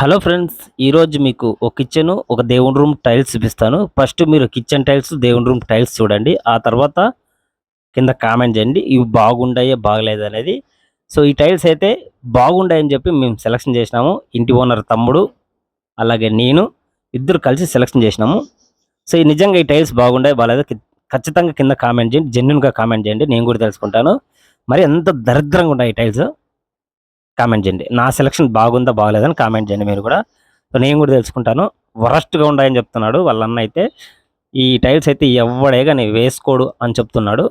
Hello friends ఈరోజు మీకు ఒక కిచెన్ ఒక దేవుని రూమ్ టైల్స్ చూపిస్తాను. ఫస్ట్ మీరు కిచెన్ టైల్స్ దేవుని రూమ్ టైల్స్ చూడండి. ఆ తర్వాత కింద కామెంట్ చేయండి. ఇవి బాగుండాయే బాగలేదు అనేది. సో ఈ టైల్స్ అయితే బాగుండాయని చెప్పి మేము సెలెక్షన్ చేసినాము. ఇంటి ఓనర్ తమ్ముడు అలాగే నేను ఇద్దరు కలిసి సెలెక్షన్ చేసినాము. సో ఈ నిజంగా ఈ టైల్స్ బాగుండాయి బాగాలేదు? ఖచ్చితంగా కింద కామెంట్ చేయండి. జెన్యున్గా కామెంట్ చేయండి. నేను కూడా తెలుసుకుంటాను. మరి ఎంత దరిద్రంగా ఉన్నాయి ఈ టైల్స్ కామెంట్ చేయండి. నా సెలక్షన్ బాగుందా బాగలేదని కామెంట్ చేయండి మీరు కూడా. సో నేను కూడా తెలుసుకుంటాను. వరస్ట్గా ఉన్నాయని చెప్తున్నాడు వాళ్ళ అన్న అయితే. ఈ టైల్స్ అయితే ఎవడే కానీ వేసుకోడు అని చెప్తున్నాడు.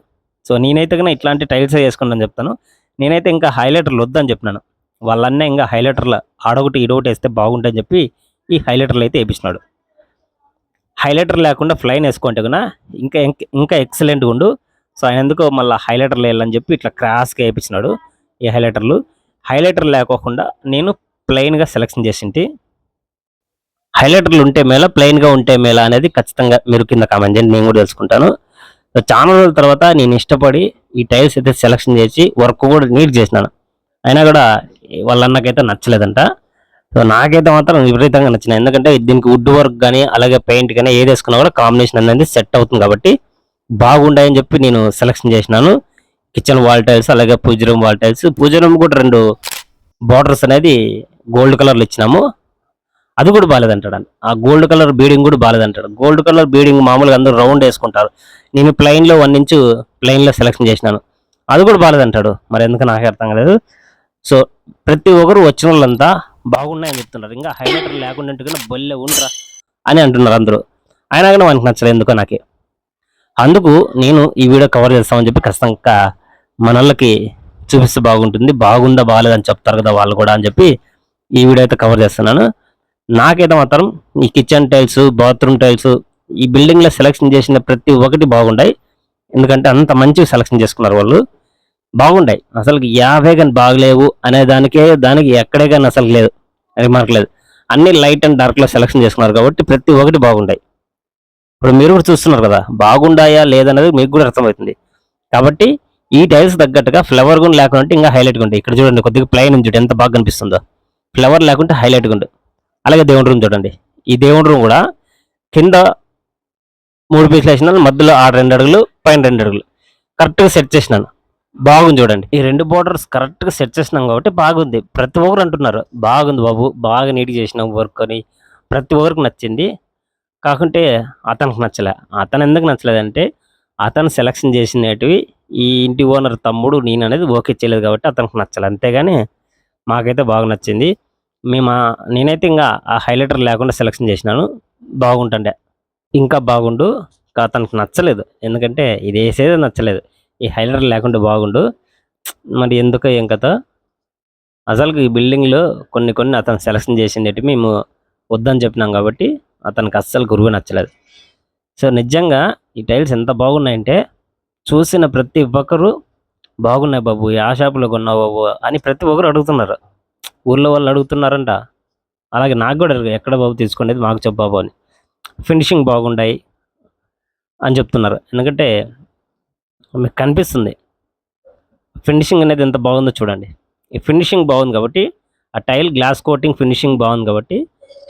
సో నేనైతే కానీ ఇట్లాంటి టైల్స్ వేసుకుంటాను చెప్తాను. నేనైతే ఇంకా హైలైటర్లు వద్దని చెప్పినాను. వాళ్ళన్న ఇంకా హైలైటర్లు ఆడొకటి ఇడొకటి వేస్తే బాగుంటుందని చెప్పి ఈ హైలైటర్లు అయితే వేపిస్తున్నాడు. హైలైటర్ లేకుండా ఫ్లైన్ వేసుకుంటే కన్నా ఇంకా ఇంకా ఎక్సలెంట్గా ఉండు. సో ఆయన ఎందుకో మళ్ళీ హైలైటర్లు వేయాలని చెప్పి ఇట్లా క్రాస్గా వేయించినాడు ఈ హైలైటర్లు హైలైటర్ లేకోకుండా నేను ప్లెయిన్గా సెలెక్షన్ చేసింటి. హైలైటర్లు ఉంటే మేళ ప్లెయిన్గా ఉంటే మేళ అనేది ఖచ్చితంగా మీరు కింద కామెంట్ చేయండి. నేను కూడా తెలుసుకుంటాను. సో చాలా రోజుల తర్వాత నేను ఇష్టపడి ఈ టైల్స్ అయితే సెలెక్షన్ చేసి వర్క్ కూడా నీట్ చేసినాను. అయినా కూడా వాళ్ళ అన్నకైతే నచ్చలేదంట. సో నాకైతే మాత్రం విపరీతంగా నచ్చినాయి ఎందుకంటే దీనికి వుడ్ వర్క్ కానీ అలాగే పెయింట్ కానీ ఏది వేసుకున్నా కూడా కాంబినేషన్ అనేది సెట్ అవుతుంది కాబట్టి బాగుండాయని చెప్పి నేను సెలెక్షన్ చేసినాను. కిచెన్ వాల్ టైల్స్ అలాగే puja room wall tiles. Puja room కూడా రెండు బార్డర్స్ అనేది గోల్డ్ కలర్లో ఇచ్చినాము. అది కూడా బాగాలేదంటాడు ఆ గోల్డ్ కలర్ బీడింగ్ కూడా బాగాలేదంటాడు గోల్డ్ కలర్ బీడింగ్ మామూలుగా అందరూ రౌండ్ వేసుకుంటారు. నేను ప్లైన్లో వన్ ఇంచు ప్లెయిన్ సెలెక్షన్ చేసినాను. అది కూడా బాగాలేదంటాడు మరి ఎందుకు నాకు అర్థం కాలేదు. సో ప్రతి ఒక్కరు వచ్చిన వాళ్ళంతా బాగున్నాయని చెప్తున్నారు. ఇంకా హైలైటర్ లేకుండా ఉంటే బొల్లె ఉండరా అని అంటున్నారు అందరూ. అయినా కానీ వానికి నచ్చలేదు ఎందుకో నాకే. అందుకు నేను ఈ వీడియో కవర్ చేస్తామని చెప్పి ఖచ్చితంగా మన చూపిస్తే బాగుంటుంది. బాగుందా బాగాలేదని చెప్తారు కదా వాళ్ళు కూడా అని చెప్పి ఈ వీడియో అయితే కవర్ చేస్తున్నాను. నాకైతే మాత్రం ఈ కిచెన్ టైల్స్ బాత్రూమ్ టైల్స్ ఈ బిల్డింగ్లో సెలెక్షన్ చేసిన ప్రతి ఒక్కటి బాగుండాయి. ఎందుకంటే అంత మంచిగా సెలెక్షన్ చేసుకున్నారు వాళ్ళు. బాగుండాయి. అసలు యాభై కానీ బాగలేవు అనే దానికే దానికి ఎక్కడే కానీ అసలు లేదు. రిమార్క్ లేదు. అన్ని లైట్ అండ్ డార్క్లో సెలెక్షన్ చేసుకున్నారు కాబట్టి ప్రతి ఒక్కటి బాగుండాయి. ఇప్పుడు మీరు కూడా చూస్తున్నారు కదా బాగుండాయా లేదనేది మీకు కూడా అర్థమవుతుంది. కాబట్టి ఈ టైల్స్ తగ్గట్టుగా ఫ్లవర్ కూడా లేకుంటే ఇంకా హైలైట్గా ఉంటాయి ఇక్కడ చూడండి కొద్దిగా ప్లెయిన్ ఉంది చూడండి ఎంత బాగా కనిపిస్తుందో. ఫ్లవర్ లేకుంటే హైలైట్గా ఉంటుంది అలాగే దేవుడి రూమ్ చూడండి. ఈ దేవుడి రూమ్ కూడా కింద మూడు పీసులు వేసినాను మధ్యలో ఆరు రెండు అడుగులు పైన రెండు అడుగులు. కరెక్ట్గా సెట్ చేసినాను. బాగుంది చూడండి. ఈ రెండు బోర్డర్స్ కరెక్ట్గా సెట్ చేసినాం కాబట్టి బాగుంది. ప్రతి ఒక్కరు అంటున్నారు బాగుంది బాబు బాగా నీట్గా చేసినాం వర్క్ అని. ప్రతి ఒక్కరికి నచ్చింది. కాకుంటే అతనికి నచ్చలే. అతను ఎందుకు నచ్చలేదంటే అతను సెలక్షన్ చేసినవి ఈ ఇంటి ఓనర్ తమ్ముడు నేను అనేది ఓకే చేయలేదు కాబట్టి అతనికి నచ్చలే. అంతేగాని మాకైతే బాగా నచ్చింది. మేము నేనైతే ఇంకా ఆ హైలైటర్ లేకుండా సెలక్షన్ చేసినాను. బాగుంటుండే. ఇంకా బాగుండు. అతనికి నచ్చలేదు. ఎందుకంటే ఇది వేసేది నచ్చలేదు. ఈ హైలైటర్ లేకుండా బాగుండు. మరి ఎందుకో ఏం కథ? అసలు ఈ బిల్డింగ్లో కొన్ని కొన్ని అతను సెలక్షన్ చేసిండేటి మేము వద్దని చెప్పినాం కాబట్టి అతనికి అస్సలు గురువు నచ్చలేదు. సో నిజంగా ఈ టైల్స్ ఎంత బాగున్నాయంటే చూసిన ప్రతి ఒక్కరు బాగున్నాయి బాబు ఏ ఆ షాపులో కొన్నావు బాబు అని ప్రతి ఒక్కరు అడుగుతున్నారు. ఊర్లో వాళ్ళు అడుగుతున్నారంట. అలాగే నాకు కూడా అడుగు ఎక్కడ బాబు తీసుకునేది మాకు చెప్పు బాబు అని. ఫినిషింగ్ బాగుండాయి అని చెప్తున్నారు. ఎందుకంటే మీకు కనిపిస్తుంది. ఫినిషింగ్ అనేది ఎంత బాగుందో చూడండి. ఈ ఫినిషింగ్ బాగుంది కాబట్టి ఆ టైల్ గ్లాస్ కోటింగ్ ఫినిషింగ్ బాగుంది కాబట్టి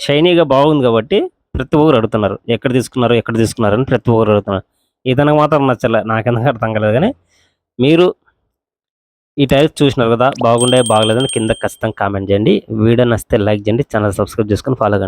షైనీగా బాగుంది కాబట్టి ప్రతి ఒక్కరు అడుగుతున్నారు. ఎక్కడ తీసుకున్నారు ఎక్కడ తీసుకున్నారు అని ప్రతి ఒక్కరు అడుగుతున్నారు. ఇతనికి మాత్రం నచ్చలే. నాకెందుకు అర్థం కాలేదు కానీ మీరు ఈ టైల్స్ చూసినారు కదా బాగుండే బాగలేదని కింద ఖచ్చితంగా కామెంట్ చేయండి. వీడియో నచ్చితే లైక్ చేయండి ఛానల్ సబ్స్క్రైబ్ చేసుకొని ఫాలో కండి.